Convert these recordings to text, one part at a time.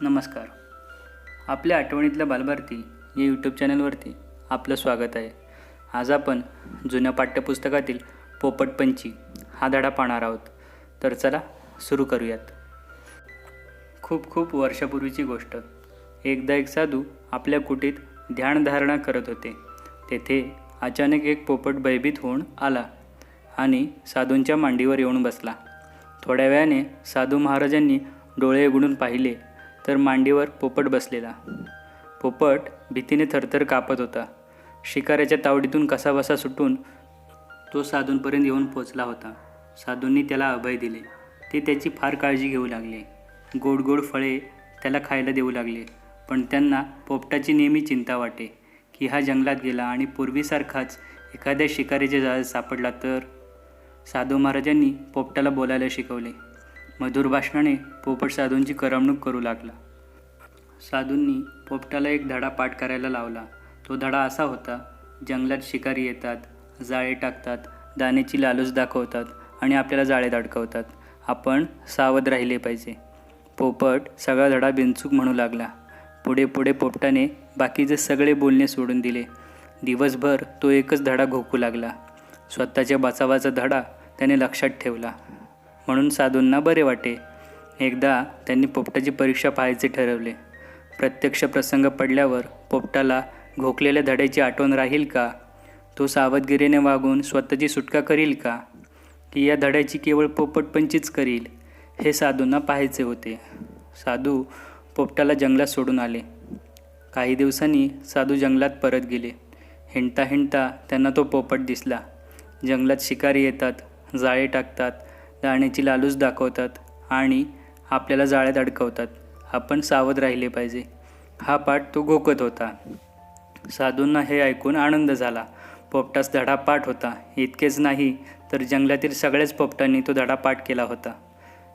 नमस्कार. आपल्या आठवणीतल्या बालभारती या यूट्यूब चॅनलवरती आपलं स्वागत आहे. आज आपण जुन्या पाठ्यपुस्तकातील पोपटपंची हा धडा पाहणार आहोत. तर चला सुरू करूयात. खूप खूप वर्षापूर्वीची गोष्ट. एकदा एक साधू आपल्या कुटीत ध्यानधारणा करत होते. तेथे अचानक एक पोपट भयभीत होऊन आला आणि साधूंच्या मांडीवर येऊन बसला. थोड्या वेळाने साधू महाराजांनी डोळे उघडून पाहिले तर मांडीवर पोपट बसलेला. पोपट भीतीने थरथर कापत होता. शिकाऱ्याच्या तावडीतून कसाबसा सुटून तो साधूंपर्यंत येऊन पोचला होता. साधूंनी त्याला अभय दिले. ते त्याची फार काळजी घेऊ लागले. गोड गोड फळे त्याला खायला देऊ लागले. पण त्यांना पोपटाची नेहमी चिंता वाटे की हा जंगलात गेला आणि पूर्वीसारखाच एखाद्या शिकारीच्या जाळ्यात सापडला तर? साधू महाराजांनी पोपटाला बोलायला शिकवले. मधुर भाषणाने पोपट साधूंची करमणूक करू लागला. साधूंनी पोपटाला एक धडा पाठ करायला लावला. तो धडा असा होता जंगलात शिकारी येतात जाळे टाकतात दाण्याची लालूच दाखवतात आणि आपल्याला जाळे अडकवतात. आपण सावध राहिले पाहिजे. पोपट सगळा धडा बिनचूक म्हणू लागला. पुढे पुढे पोपटाने बाकीचे सगळे बोलणे सोडून दिले. दिवसभर तो एकच धडा घोकू लागला. स्वतःच्या बचावाचा धडा त्याने लक्षात ठेवला. म्हणून साधूंना बरे वाटे. एकदा त्यांनी पोपटाची परीक्षा पाहायचे ठरवले. प्रत्यक्ष प्रसंग पडल्यावर पोपटाला घोकलेल्या धड्याची आठवण राहील का? तो सावधगिरीने वागून स्वतःची सुटका करील का? की या धड्याची केवळ पोपटपंचीच करील? हे साधूंना पाहायचे होते. साधू पोपटाला जंगलात सोडून आले. काही दिवसांनी साधू जंगलात परत गेले. हिंडता हिंडता त्यांना तो पोपट दिसला. जंगलात शिकारी येतात जाळे टाकतात दाण्याची लालूच दाखवतात आणि आपल्याला जाळ्यात अडकवतात. आपण सावध राहिले पाहिजे. हा पाठ तो घोकत होता. साधूंना हे ऐकून आनंद झाला. पोपटास धडा पाठ होता. इतकेच नाही तर जंगलातील सगळ्याच पोपटांनी तो धडापाठ केला होता.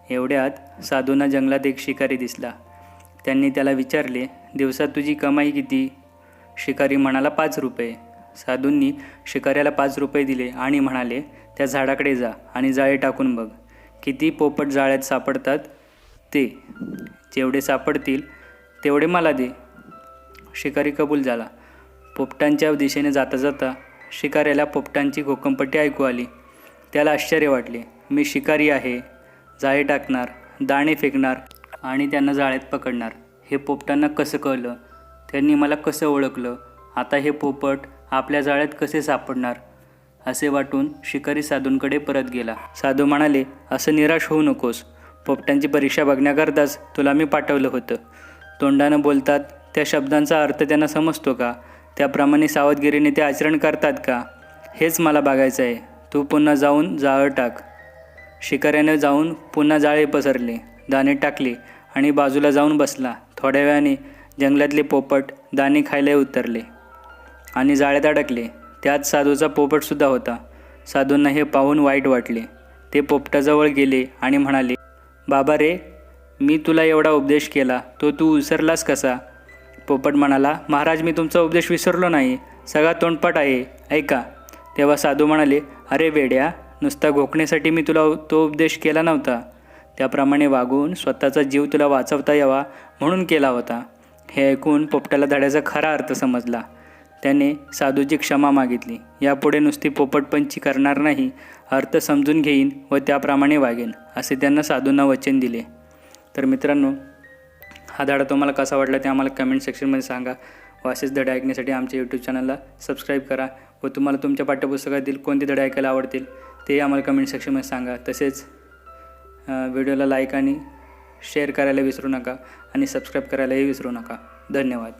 एवढ्यात साधूंना जंगलात एक शिकारी दिसला. त्यांनी त्याला विचारले दिवसात तुझी कमाई किती? शिकारी म्हणाला पाच रुपये. साधूंनी शिकाऱ्याला पाच रुपये दिले आणि म्हणाले त्या झाडाकडे जा आणि जाळे टाकून बघ. किती पोपट जाळ्यात सापडतात ते. जेवढे सापडतील तेवढे मला दे. शिकारी कबूल झाला. पोपटांच्या दिशेने जाता जाता शिकाऱ्याला पोपटांची घोकंपट्टी ऐकू आली. त्याला आश्चर्य वाटले. मी शिकारी आहे. जाळे टाकणार दाणे फेकणार आणि त्यांना जाळ्यात पकडणार. हे पोपटांना कसं कळलं? त्यांनी मला कसं ओळखलं? आता हे पोपट आपल्या जाळ्यात कसे सापडणार? असे वाटून शिकारी साधूंकडे परत गेला. साधू म्हणाले असं निराश होऊ नकोस. पोपटांची परीक्षा बघण्याकरताच तुला मी पाठवलं होतं. तोंडानं बोलतात त्या शब्दांचा अर्थ त्यांना समजतो का? त्याप्रमाणे सावधगिरीने ते आचरण करतात का? हेच मला बघायचं आहे. तू पुन्हा जाऊन जाळं टाक. शिकाऱ्याने जाऊन पुन्हा जाळे पसरले दाणे टाकले आणि बाजूला जाऊन बसला. थोड्या वेळाने जंगलातले पोपट दाणे खायला उतरले आणि जाळ्यात अडकले. त्यात साधूचा पोपटसुद्धा होता. साधूंना हे पाहून वाईट वाटले. ते पोपटाजवळ गेले आणि म्हणाले बाबा रे मी तुला एवढा उपदेश केला. तो तू विसरलास कसा? पोपट म्हणाला महाराज मी तुमचा उपदेश विसरलो नाही. सगळा तोंडपाट आहे. ऐका. तेव्हा साधू म्हणाले अरे वेड्या नुसता घोकण्यासाठी मी तुला तो उपदेश केला नव्हता. त्याप्रमाणे वागून स्वतःचा जीव तुला वाचवता यावा म्हणून केला होता. हे ऐकून पोपटाला धड्याचा खरा अर्थ समजला. त्याने साधूची क्षमा मागितली. यापुढे नुसती पोपटपंची करणार नाही अर्थ समजून घेईन व त्याप्रमाणे वागेन असे त्यांना साधूंना वचन दिले. तर मित्रांनो हा धडा तुम्हाला कसा वाटला ते आम्हाला कमेंट सेक्शनमध्ये सांगा व असेच धडे ऐकण्यासाठी आमच्या यूट्यूब चॅनलला सबस्क्राईब करा व तुम्हाला तुमच्या पाठ्यपुस्तकातील कोणते धडे ऐकायला आवडतील ते आम्हाला कमेंट सेक्शनमध्ये सांगा. तसेच व्हिडिओला लाईक आणि शेअर करायला विसरू नका आणि सबस्क्राईब करायलाही विसरू नका. धन्यवाद.